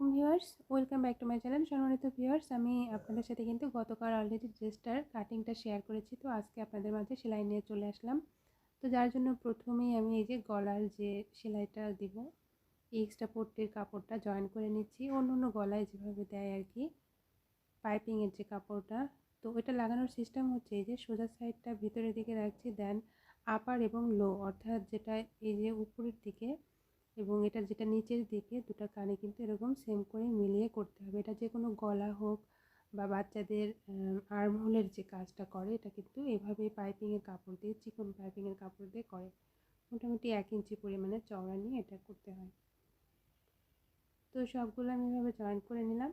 আলাইকুম viewers, welcome back to my channel সম্মানিত viewers. আমি আপনাদের সাথে কিন্তু গতকাল অলরেডি ড্রেসটার কাটিংটা শেয়ার করেছি, তো আজকে আপনাদের মাঝে সেলাই নিয়ে চলে আসলাম। তো যার জন্য প্রথমেই আমি এই যে গলার যে সেলাইটা দিব এক্সট্রা পট্টির কাপড়টা জয়েন করে নিচ্ছি। অন্য অন্য গলায় যেভাবে দেয় আর কি পাইপিংয়ের যে কাপড়টা, তো ওইটা লাগানোর সিস্টেম হচ্ছে এই যে সোজা সাইডটা ভিতরের দিকে রাখছি দেন আপার এবং লো অর্থাৎ যেটা এই যে উপরের দিকে এবং এটা যেটা নিচের দিকে, দুটো কানে কিন্তু এরকম সেম করে মিলিয়ে করতে হবে। এটা যে কোনো গলা হোক বা বাচ্চাদের আর্মহোলের যে কাজটা করে, এটা কিন্তু এভাবে পাইপিংয়ের কাপড় দিয়ে, চিকন পাইপিংয়ের কাপড় দিয়ে করে। মোটামুটি এক ইঞ্চি পরিমাণে চওড়া নিয়ে এটা করতে হয়। তো সবগুলো আমি এভাবে জয়েন করে নিলাম।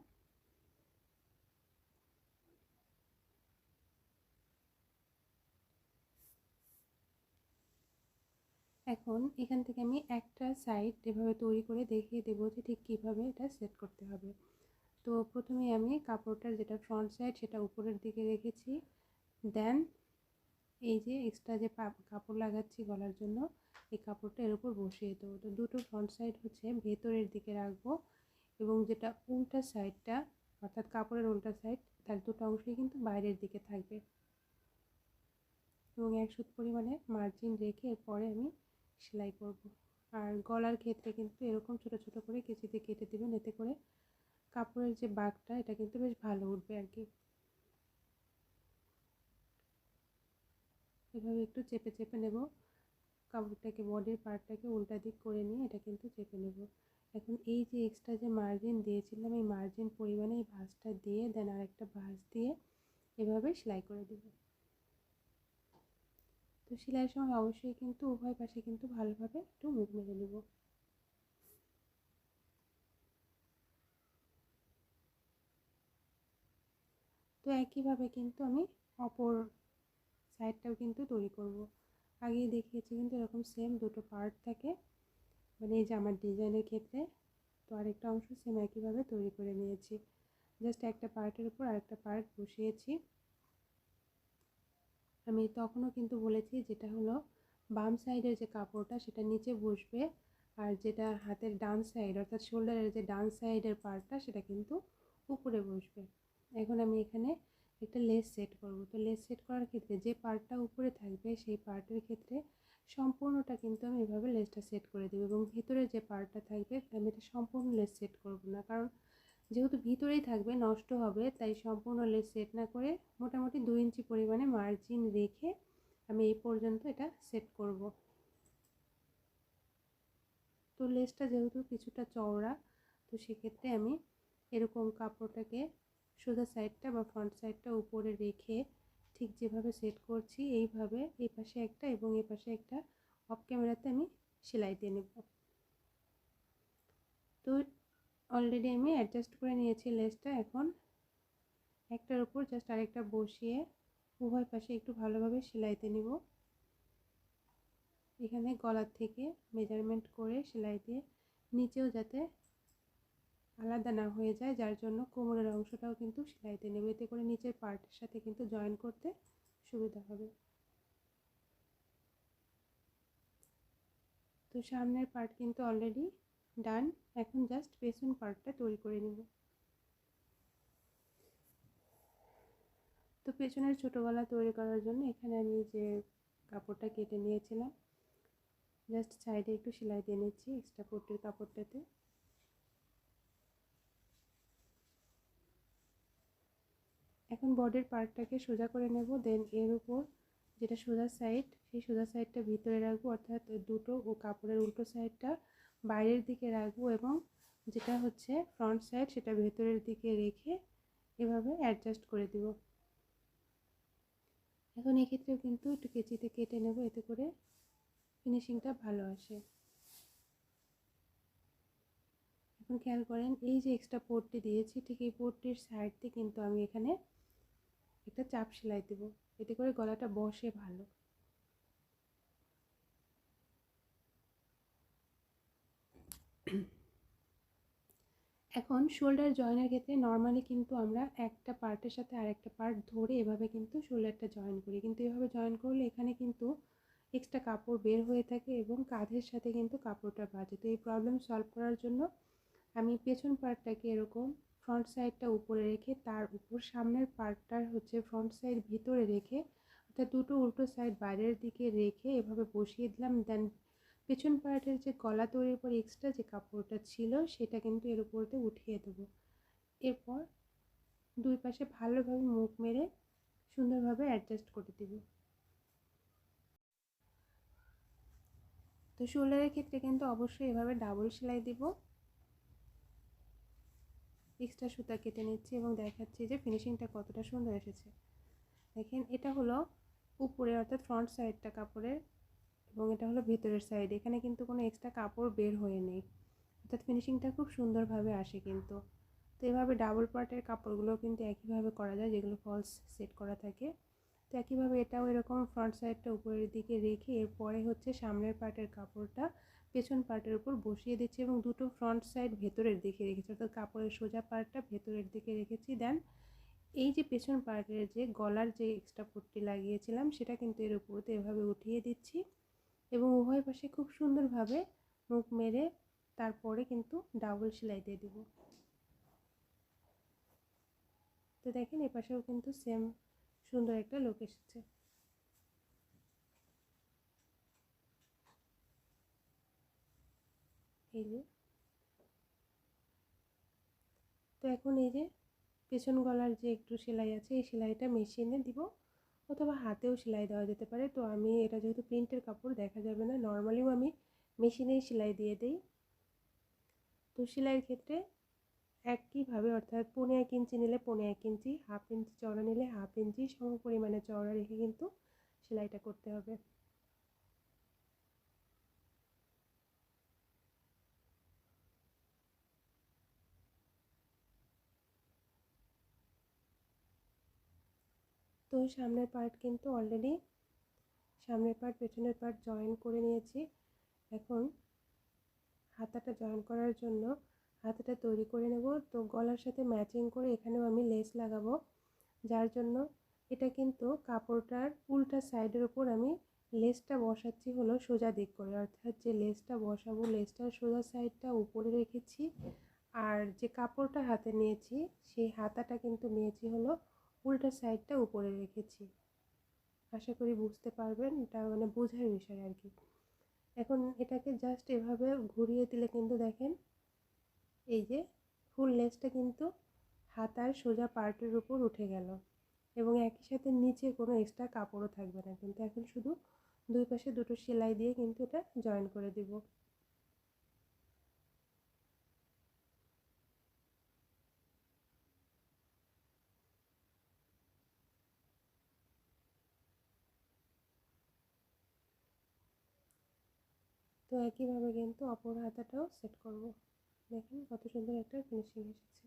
এখন এখান থেকে আমি একটা সাইড এভাবে তৈরি করে দেখিয়ে দেবো যে ঠিক কীভাবে এটা সেট করতে হবে। তো প্রথমে আমি কাপড়টার যেটা ফ্রন্ট সাইড সেটা উপরের দিকে রেখেছি। দেন এই যে এক্সট্রা যে কাপড় লাগাচ্ছি গলার জন্য, এই কাপড়টা এর উপর বসিয়ে দেবো। তো দুটো ফ্রন্ট সাইড হচ্ছে ভেতরের দিকে রাখব এবং যেটা উল্টা সাইডটা অর্থাৎ কাপড়ের উল্টা সাইড তার দুটো অংশই কিন্তু বাইরের দিকে থাকবে। এবং এক সুত পরিমাণে মার্জিন রেখে এরপরে আমি সেলাই করব। আর গলার ক্ষেত্রে কিন্তু এরকম ছোট ছোট করে কেচিতে কেটে দেবেন। এতে করে কাপড়ের যে বাঘটা এটা কিন্তু বেশ ভালো উঠবে আর কি এভাবে একটু চেপে চেপে নেব। কাপড়টাকে, বডির পার্টটাকে উল্টা দিক করে নিয়ে এটা কিন্তু চেপে নেব। এখন এই যে এক্সট্রা যে মার্জিন দিয়েছিলাম, এই মার্জিন পরিমাণে এই ভাঁজটা দিয়ে দেন আর একটা ভাঁজ দিয়ে এভাবে সেলাই করে দেবো। তো সেলাইয়ের সময় অবশ্যই কিন্তু উভয় পাশে কিন্তু ভালোভাবে একটু মুখ মেরে নেব। তো একইভাবে কিন্তু আমি অপর সাইডটাও কিন্তু তৈরি করব। আগে দেখিয়েছি কিন্তু এরকম সেম দুটো পার্ট থাকে মানে এই যে আমার ডিজাইনের ক্ষেত্রে, তো আরেকটা অংশ সেম একইভাবে তৈরি করে নিয়েছি। জাস্ট একটা পার্টের উপর আরেকটা পার্ট বসিয়েছি। আমি তখনও কিন্তু বলেছি যেটা হলো বাম সাইডের যে কাপড়টা সেটা নিচে বসবে আর যেটা হাতের ডান সাইড অর্থাৎ শোল্ডারের যে ডান সাইডের পার্টটা সেটা কিন্তু উপরে বসবে। এখন আমি এখানে একটা লেস সেট করব। তো লেস সেট করার ক্ষেত্রে যে পার্টটা উপরে থাকবে সেই পার্টের ক্ষেত্রে সম্পূর্ণটা কিন্তু আমি এভাবে লেসটা সেট করে দেবো এবং ভিতরে যে পার্টটা থাকবে আমি এটা সম্পূর্ণ লেস সেট করব না। কারণ যেহেতু ভিতরেই থাকবে, নষ্ট হবে, তাই সম্পূর্ণ লেস সেট না করে মোটামুটি দু ইঞ্চি পরিমাণে মার্জিন রেখে আমি এই পর্যন্ত এটা সেট করব। তো লেসটা যেহেতু কিছুটা চওড়া, তো সেক্ষেত্রে আমি এরকম কাপড়টাকে সোজা সাইডটা বা ফ্রন্ট সাইডটা উপরে রেখে ঠিক যেভাবে সেট করছি, এইভাবে এই পাশে একটা এবং এই পাশে একটা অফ ক্যামেরাতে আমি সেলাই দিয়ে নেব। তো অলরেডি আমি অ্যাডজাস্ট করে নিয়েছি লেসটা এখন। একটার উপর জাস্ট আরেকটা বসিয়ে উভয় পাশে একটু ভালোভাবে সেলাইতে নিব। এখানে গলার থেকে মেজারমেন্ট করে সেলাই দিয়ে নিচেও যাতে আলাদা না হয়ে যায়, যার জন্য কোমরের অংশটাও কিন্তু সেলাইতে নেব। এতে করে নিচের পার্টের সাথে কিন্তু জয়েন করতে সুবিধা হবে। তো সামনের পার্ট কিন্তু অলরেডি ডান এখন জাস্ট পেছন পার্টটা তৈরি করে নেব। তো পেছনের ছোটো গলা তৈরি করার জন্য এখানে আমি যে কাপড়টা কেটে নিয়েছিলাম। জাস্ট সাইডে একটু সেলাই দিয়ে নিচ্ছি এক্সট্রা পট্টির কাপড়টাতে। এখন বডির পার্টটাকে সোজা করে নেব দেন এর উপর যেটা সোজা সাইড সেই সোজা সাইডটা ভিতরে রাখব, অর্থাৎ দুটো ও কাপড়ের উল্টো সাইডটা বাইরের দিকে রাখব এবং যেটা হচ্ছে ফ্রন্ট সাইড সেটা ভেতরের দিকে রেখে এভাবে অ্যাডজাস্ট করে দেব। এখন এক্ষেত্রেও কিন্তু একটু কেচিতে কেটে নেব, এতে করে ফিনিশিংটা ভালো আসে। এখন খেয়াল করেন, এই যে এক্সট্রা পোর্টটি দিয়েছি, ঠিক এই পোর্টটির সাইড দিয়ে কিন্তু আমি এখানে একটা চাপ সেলাই দেবো। এতে করে গলাটা বসে ভালো। এখন শোল্ডার জয়েনের ক্ষেত্রে নর্মালি কিন্তু আমরা একটা পার্টের সাথে আরেকটা পার্ট ধরে এভাবে কিন্তু শোল্ডারটা জয়েন করি। কিন্তু এভাবে জয়েন করলে এখানে কিন্তু এক্সট্রা কাপড় বের হয়ে থাকে এবং কাঁধের সাথে কিন্তু কাপড়টা বাজে। তো এই প্রবলেম সলভ করার জন্য আমি পেছন পার্টটাকে এরকম ফ্রন্ট সাইডটা উপরে রেখে তার উপর সামনের পার্টটার হচ্ছে ফ্রন্ট সাইড ভিতরে রেখে অর্থাৎ দুটো উল্টো সাইড বাইরের দিকে রেখে এভাবে বসিয়ে দিলাম। দেন পেছন পার্টের যে গলা তৈরির পর এক্সট্রা যে কাপড়টা ছিল, সেটা কিন্তু এর উপরতে উঠিয়ে দেবো। এরপর দুই পাশে ভালোভাবে মুখ মেরে সুন্দরভাবে অ্যাডজাস্ট করে দেব। তো শোল্ডারের ক্ষেত্রে কিন্তু অবশ্যই এভাবে ডাবল সেলাই দিব। এক্সট্রা সুতা কেটে নিচ্ছি এবং দেখাচ্ছি যে ফিনিশিংটা কতটা সুন্দর এসেছে। দেখেন, এটা হলো উপরে অর্থাৎ ফ্রন্ট সাইডটা কাপড়ের এবং এটা হলো ভেতরের সাইড এখানে কিন্তু কোনো এক্সট্রা কাপড় বের হয়ে নেই। অর্থাৎ ফিনিশিংটা খুব সুন্দরভাবে আসে কিন্তু। তো এভাবে ডাবল পার্টের কাপড়গুলো কিন্তু একইভাবে করা যায়, যেগুলো ফলস সেট করা থাকে। তো একইভাবে এটাও এরকম ফ্রন্ট সাইডটা উপরের দিকে রেখে এরপরে হচ্ছে সামনের পার্টের কাপড়টা পেছন পার্টের উপর বসিয়ে দিচ্ছি এবং দুটো ফ্রন্ট সাইড ভেতরের দিকে রেখেছি। অর্থাৎ কাপড়ের সোজা পার্টটা ভেতরের দিকে রেখেছি। দেন এই যে পেছন পার্টের যে গলার যে এক্সট্রা পট্টি লাগিয়েছিলাম, সেটা কিন্তু এর উপরতে এভাবে উঠিয়ে দিচ্ছি। এবং উভয় পাশে খুব সুন্দরভাবে মুখ মেরে তারপরে কিন্তু ডাবল সেলাই দিয়ে দেবো। তো দেখেন এপাশেও কিন্তু সেম সুন্দর একটা লোক এসেছে। এই যে। তো এখন এই যে পেছন গলার যে একটু সেলাই আছে, এই সেলাইটা মেশিনে দিব। অথবা হাতেও সেলাই দেওয়া যেতে পারে। তো আমি এটা যেহেতু প্রিন্টের কাপড়, দেখা যাবে না। নর্মালিও আমি মেশিনেই সেলাই দিয়ে দিই। তো সেলাইয়ের ক্ষেত্রে একইভাবে, অর্থাৎ পনে এক ইঞ্চি নিলে পনে এক ইঞ্চি, হাফ ইঞ্চি চওড়া নিলে হাফ ইঞ্চি সম পরিমাণে চওড়া রেখে কিন্তু সেলাইটা করতে হবে। তো সামনের পার্ট কিন্তু অলরেডি সামনের পার্ট পেছনের পার্ট জয়েন করে নিয়েছি। এখন হাতাটা জয়েন করার জন্য হাতাটা তৈরি করে নেব। তো গলার সাথে ম্যাচিং করে এখানেও আমি লেস লাগাবো। যার জন্য এটা কিন্তু কাপড়টার উল্টা সাইডের ওপর আমি লেসটা বসাচ্ছি হলো সোজা দিক করে। অর্থাৎ যে লেসটা বসাবো লেসটার সোজা সাইডটা উপরে রেখেছি। আর যে কাপড়টা হাতে নিয়েছি, সেই হাতাটা কিন্তু নিয়েছি হলো উল্টা সাইডটা উপরে রেখেছি। আশা করি বুঝতে পারবেন, এটা মানে বোঝার বিষয় আর কি। এখন এটাকে জাস্ট এভাবে ঘুরিয়ে দিলে কিন্তু দেখেন, এই যে ফুল লেসটা কিন্তু হাতার সোজা পার্টের উপর উঠে গেল। এবং একই সাথে নিচে কোনো এক্সট্রা কাপড়ও থাকবে না। কিন্তু এখন শুধু দুই পাশে দুটো সেলাই দিয়ে কিন্তু এটা জয়েন করে দিব। তো একইভাবে কিন্তু অপর হাতাটাও সেট করব। দেখেন কত সুন্দর একটা ফিনিশিং এসেছে।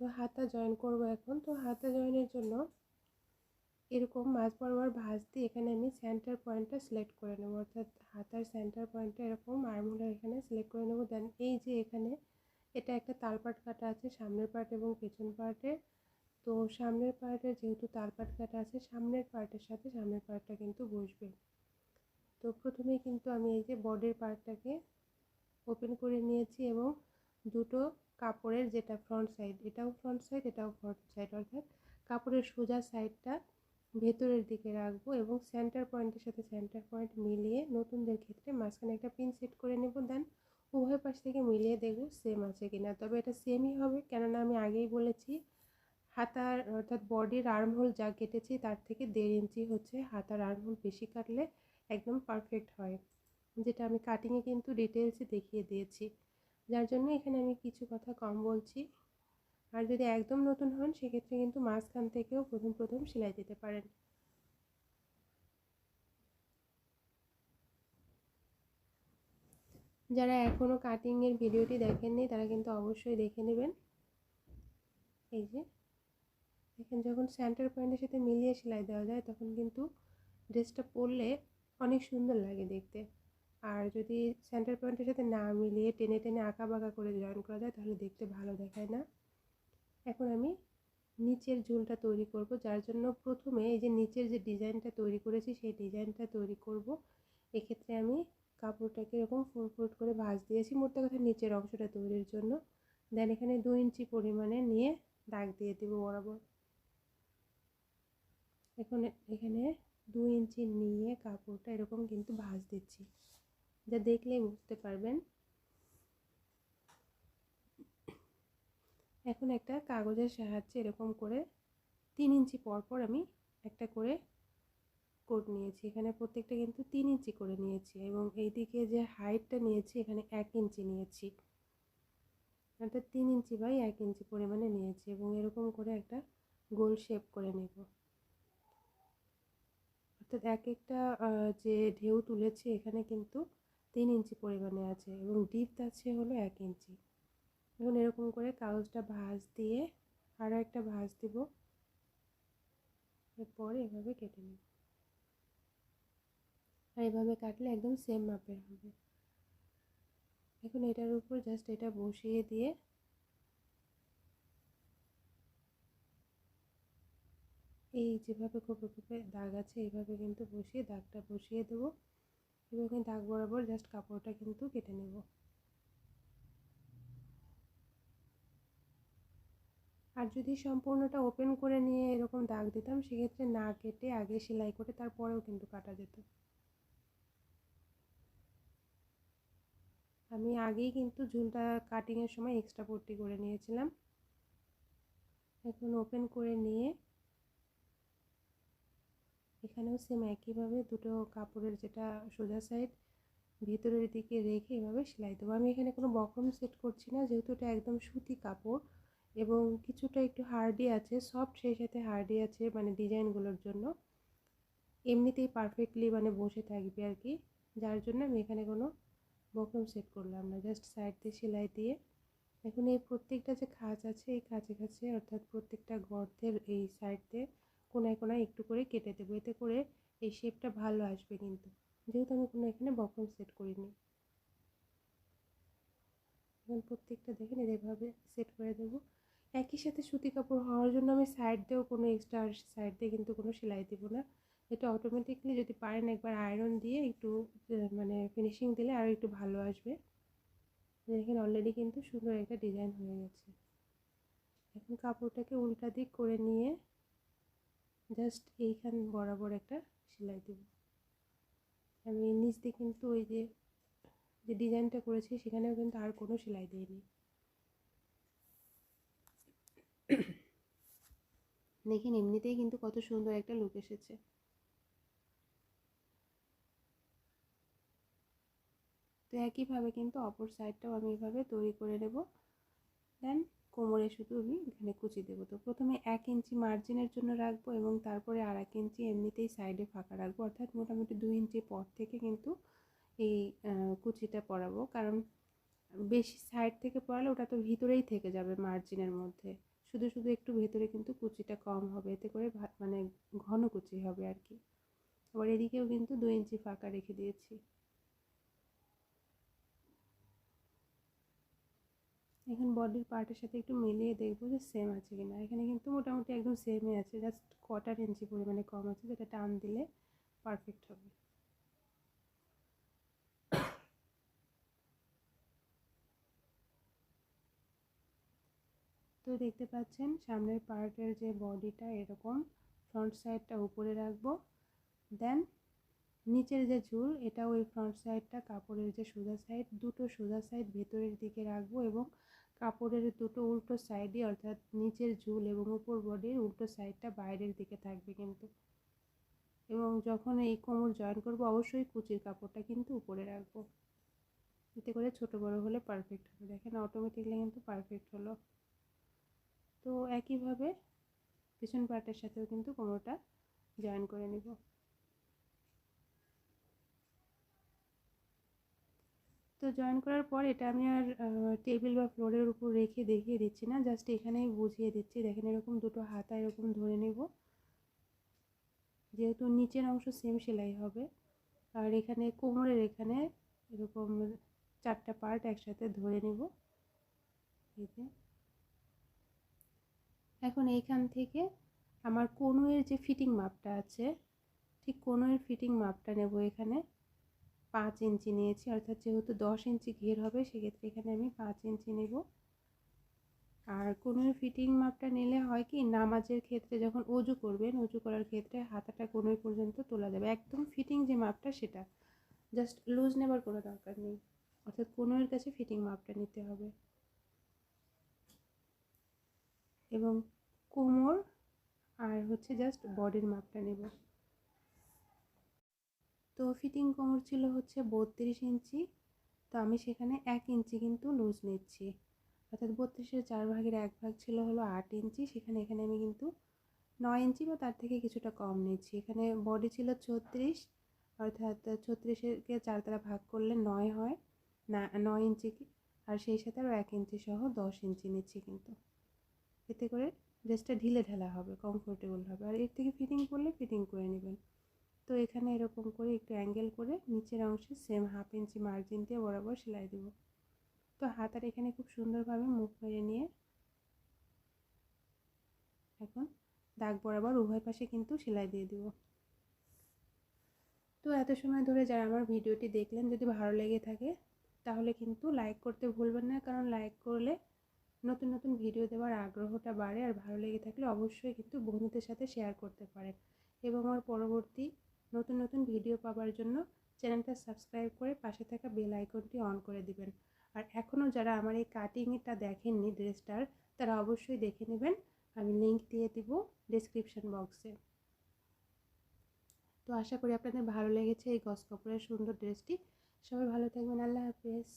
তো হাতা জয়েন করব এখন। তো হাতা জয়েনের জন্য এরকম মাঝ বরাবর ভাঁজ দিয়ে এখানে আমি সেন্টার পয়েন্টটা সিলেক্ট করে নেব। অর্থাৎ হাতার সেন্টার পয়েন্টটা এরকম আর্মহোলের এখানে সিলেক্ট করে নেব। দেন এই যে এখানে এটা একটা তালপাট কাটা আছে সামনের পার্ট এবং পেছন পার্টের তো সামনের পার্টে যেহেতু তালপাট কাটা আছে, সামনের পার্টের সাথে সামনের পার্টটা কিন্তু বসবে। তো প্রথমেই কিন্তু আমি এই যে বডির পার্টটাকে ওপেন করে নিয়েছি এবং দুটো কাপড়ের যেটা ফ্রন্ট সাইড এটাও ফ্রন্ট সাইড এটাও ফ্রন্ট সাইড অর্থাৎ কাপড়ের সোজা সাইডটা ভেতরের দিকে রাখব এবং সেন্টার পয়েন্টের সাথে সেন্টার পয়েন্ট মিলিয়ে নতুনদের ক্ষেত্রে মাঝখানে একটা পিন সেট করে নেব। দেন উভয় পাশ থেকে মিলিয়ে দেখব সেম আছে কিনা। তবে এটা সেমই হবে, কেননা আমি আগেই বলেছি হাতার অর্থাৎ বডির আর্মহোল যা কেটেছি তার থেকে দেড় ইঞ্চি হচ্ছে হাতার আর্মহোল বেশি কাটলে একদম পারফেক্ট হয়। যেটা আমি কাটিংয়ে কিন্তু ডিটেলসে দেখিয়ে দিয়েছি। যার জন্য এখানে আমি কিছু কথা কম বলছি। আর যদি একদম নতুন হন, সেক্ষেত্রে কিন্তু মাঝখান থেকেও প্রথম প্রথম সেলাই দিতে পারেন। যারা এখনও কাটিংয়ের ভিডিওটি দেখেননি, তারা কিন্তু অবশ্যই দেখে নেবেন। এই যে। দেখেন যখন সেন্টার পয়েন্টের সাথে মিলিয়ে সেলাই দেওয়া যায়, তখন কিন্তু ড্রেসটা পরলে অনেক সুন্দর লাগে দেখতে। আর যদি সেন্টার পয়েন্টের সাথে না মিলিয়ে টেনে টেনে আঁকা বাঁকা করে জয়েন করা যায়, তাহলে দেখতে ভালো দেখায় না। এখন আমি নিচের ঝুলটা তৈরি করব, যার জন্য প্রথমে এই যে নিচের যে ডিজাইনটা তৈরি করেছি, সেই ডিজাইনটা তৈরি করব। এক্ষেত্রে আমি কাপড়টাকে এরকম ফুল ফুল করে ভাঁজ দিয়েছি মোটটা কথা নিচের অংশটা তৈরির জন্য। দেন এখানে দু ইঞ্চি পরিমাণে নিয়ে দাগ দিয়ে দেবো বরাবর। এখন এখানে দু ইঞ্চি নিয়ে কাপড়টা এরকম কিন্তু ভাঁজ দিচ্ছি। যা দেখলেই বুঝতে পারবেন। এখন একটা কাগজের সাহায্যে এরকম করে তিন ইঞ্চি পর পর আমি একটা করে কোট নিয়েছি। এখানে প্রত্যেকটা কিন্তু তিন ইঞ্চি করে নিয়েছি এবং এইদিকে যে হাইটটা নিয়েছি, এখানে এক ইঞ্চি নিয়েছি। অর্থাৎ তিন ইঞ্চি বাই এক ইঞ্চি পরিমাণে নিয়েছি এবং এরকম করে একটা গোল শেপ করে নেব। অর্থাৎ এক একটা যে ঢেউ তুলেছে এখানে কিন্তু তিন ইঞ্চি পরিমাণে আছে এবং ডিপথ আছে হলো এক ইঞ্চি। এখন এরকম করে কাগজটা ভাঁজ দিয়ে আরও একটা ভাঁজ দিব। এরপর এভাবে কেটে নেব। আর এভাবে কাটলে একদম সেম মাপের হবে। এখন এটার উপর জাস্ট এটা বসিয়ে দিয়ে এই যেভাবে খোপে খোপে দাগ আছে এইভাবে কিন্তু বসিয়ে দাগটা বসিয়ে দেবো এবং দাগ বরাবর জাস্ট কাপড়টা কিন্তু কেটে নেব। আর যদি সম্পূর্ণটা ওপেন করে নিয়ে এরকম দাগ দিতাম, সেক্ষেত্রে না কেটে আগে সেলাই করে তারপরেও কিন্তু কাটা যেত। আমি আগেই কিন্তু ঝুলটা কাটিংয়ের সময় এক্সট্রা পট্টি করে নিয়েছিলাম। এখন ওপেন করে নিয়ে এখানেও সেম একইভাবে দুটো কাপড়ের যেটা সোজা সাইড ভেতরের দিকে রেখে এভাবে সেলাই দেবো। আমি এখানে কোনো বক্রম সেট করছি না, যেহেতু এটা একদম সুতি কাপড় এবং কিছুটা একটু হার্ডি আছে সফট সেই সাথে হার্ডি আছে মানে ডিজাইনগুলোর জন্য। এমনিতেই পারফেক্টলি মানে বসে থাকবে আর কি, যার জন্য আমি এখানে কোনো বক্রম সেট করলাম না জাস্ট সাইড দিয়ে সেলাই দিয়ে। এখন এই প্রত্যেকটা যে খাঁচ আছে, এই খাঁচে খাঁচে অর্থাৎ প্রত্যেকটা গর্তের এই সাইড দিয়ে কোনায় কোনায় একটু করে কেটে দেবো। এতে করে এই শেপটা ভালো আসবে কিন্তু। যেহেতু আমি কোনো এখানে বক্রম সেট করিনি। এখন প্রত্যেকটা দেখেন এভাবে সেট করে দেবো। একই সাথে সুতি কাপড় হওয়ার জন্য আমি সাইড দিয়েও কোনো এক্সট্রা সাইড দিয়ে কিন্তু কোনো সেলাই দেবো না। এটা অটোমেটিকলি যদি পারেন একবার আয়রন দিয়ে একটু মানে ফিনিশিং দিলে আরও একটু ভালো আসবে। দেখেন অলরেডি কিন্তু সুন্দর একটা ডিজাইন হয়ে গেছে। এখন কাপড়টাকে উল্টা দিক করে নিয়ে জাস্ট এইখান বরাবর একটা সেলাই দেব। আমি নিচ দিয়ে কিন্তু ওই যে যে ডিজাইনটা করেছি সেখানেও কিন্তু আর কোনো সেলাই দিইনি। দেখেন এমনিতেই কিন্তু কত সুন্দর একটা লুক এসেছে। তো একইভাবে কিন্তু অপর সাইডটাও আমি এভাবে তৈরি করে নেব। দেন কোমরে শুধু আমি এখানে কুচি দেবো। তো প্রথমে এক ইঞ্চি মার্জিনের জন্য রাখব এবং তারপরে আর এক ইঞ্চি এমনিতেই সাইডে ফাঁকা রাখব। অর্থাৎ মোটামুটি দুই ইঞ্চি পর থেকে কিন্তু এই কুচিটা পরাবো। কারণ বেশি সাইড থেকে পরালে ওটা তো ভিতরেই থেকে যাবে মার্জিনের মধ্যে। শুধু শুধু একটু ভেতরে কিন্তু কুচিটা কম হবে। এতে করে মানে ঘন কুচি হবে আর কি। আবার এদিকেও কিন্তু দু ইঞ্চি ফাঁকা রেখে দিয়েছি। এখন বডির পার্টের সাথে একটু মিলিয়ে দেখব যে সেম আছে কিনা। এখানে কিন্তু মোটামুটি একদম সেমই আছে জাস্ট কটার ইঞ্চি পরিমাণে কম আছে, যেটা টান দিলে পারফেক্ট হবে। তো দেখতে পাচ্ছেন, সামনের পার্টের যে বডিটা এরকম ফ্রন্ট সাইডটা উপরে রাখব। দেন নিচের যে ঝুল এটা ওই ফ্রন্ট সাইডটা কাপড়ের যে সোজা সাইড দুটো সোজা সাইড ভেতরের দিকে রাখব এবং কাপড়ের দুটো উল্টো সাইডই অর্থাৎ নিচের ঝুল এবং উপর বডির উল্টো সাইডটা বাইরের দিকে থাকবে কিন্তু। এবং যখন এই কোমর জয়েন করব, অবশ্যই কুচির কাপড়টা কিন্তু উপরে রাখব। এতে করে ছোট বড় হলে পারফেক্ট হবে। দেখেন অটোমেটিকলি কিন্তু পারফেক্ট হলো। তো একইভাবে পিছন পার্টের সাথেও কিন্তু কোমরটা জয়েন করে নিব। তো জয়েন করার পর এটা আমি আর টেবিল বা ফ্লোরের উপর রেখে দেখিয়ে দিচ্ছি না জাস্ট এখানেই বুঝিয়ে দিচ্ছি। দেখেন এরকম দুটো হাতা এরকম ধরে নেব। যেহেতু নিচের অংশ সেম সেলাই হবে। আর এখানে কোমরের এখানে এরকম চারটা পার্ট একসাথে ধরে নেব। যে। এখন এইখান থেকে আমার কনুয়ের যে ফিটিং মাপটা আছে, ঠিক কনুয়ের ফিটিং মাপটা নেব এখানে। পাঁচ ইঞ্চি নিয়েছি, অর্থাৎ যেহেতু দশ ইঞ্চি ঘের হবে, সেক্ষেত্রে এখানে আমি পাঁচ ইঞ্চি নেব। আর কনুয়ের ফিটিং মাপটা নিলে হয় কি, নামাজের ক্ষেত্রে যখন অজু করবেন, অজু করার ক্ষেত্রে হাতাটা কনুই পর্যন্ত তোলা যাবে। একদম ফিটিং যে মাপটা সেটা জাস্ট লুজ নেবার কোনো দরকার নেই। অর্থাৎ কনুয়ের কাছে ফিটিং মাপটা নিতে হবে। এবং কোমর আর হচ্ছে জাস্ট বডির মাপটা নেব। তো ফিটিং কোমর ছিল হচ্ছে বত্রিশ ইঞ্চি। তো আমি সেখানে এক ইঞ্চি কিন্তু লুজ নিচ্ছি। অর্থাৎ বত্রিশের চার ভাগের এক ভাগ ছিল হলো আট ইঞ্চি। সেখানে, এখানে আমি কিন্তু নয় ইঞ্চি বা তার থেকে কিছুটা কম নিচ্ছি। এখানে বডি ছিল ছত্রিশ, অর্থাৎ ছত্রিশকে চার দ্বারা ভাগ করলে নয় হয়। না, নয় ইঞ্চি আর সেই সাথে আরও এক ইঞ্চি সহ দশ ইঞ্চি নিচ্ছি কিন্তু। এতে করে ড্রেসটা ঢিলে ঢালা হবে কমফোর্টেবল হবে। আর এর থেকে ফিটিং করলে ফিটিং করে নেবেন। তো এখানে এরকম করে একটু অ্যাঙ্গেল করে নিচের অংশে সেম হাফ ইঞ্চি মার্জিন দিয়ে বরাবর সেলাই দেবো। তো হাতার এখানে খুব সুন্দরভাবে মুখ মেরে নিয়ে এখন দাগ বরাবর উভয় পাশে কিন্তু সেলাই দিয়ে দিব। তো এত সময় ধরে যারা আমার ভিডিওটি দেখলেন, যদি ভালো লেগে থাকে, তাহলে কিন্তু লাইক করতে ভুলবেন না, কারণ লাইক করলে নতুন নতুন ভিডিও দেওয়ার আগ্রহটা বাড়ে, আর ভালো লেগে থাকলে অবশ্যই কিন্তু বন্ধুদের সাথে শেয়ার করতে পারেন। এবং আমার পরবর্তী নতুন নতুন ভিডিও পাওয়ার জন্য চ্যানেলটা সাবস্ক্রাইব করে পাশে থাকা বেল আইকনটি অন করে দিবেন। আর এখনও যারা আমার এই কাটিংটা দেখেননি ড্রেসটার, তারা অবশ্যই দেখে নেবেন। আমি লিঙ্ক দিয়ে দিব ডিসক্রিপশন বক্সে। তো আশা করি আপনাদের ভালো লেগেছে এই গস কাপড়ের সুন্দর ড্রেসটি। সবাই ভালো থাকবেন। আল্লাহ হাফেজ।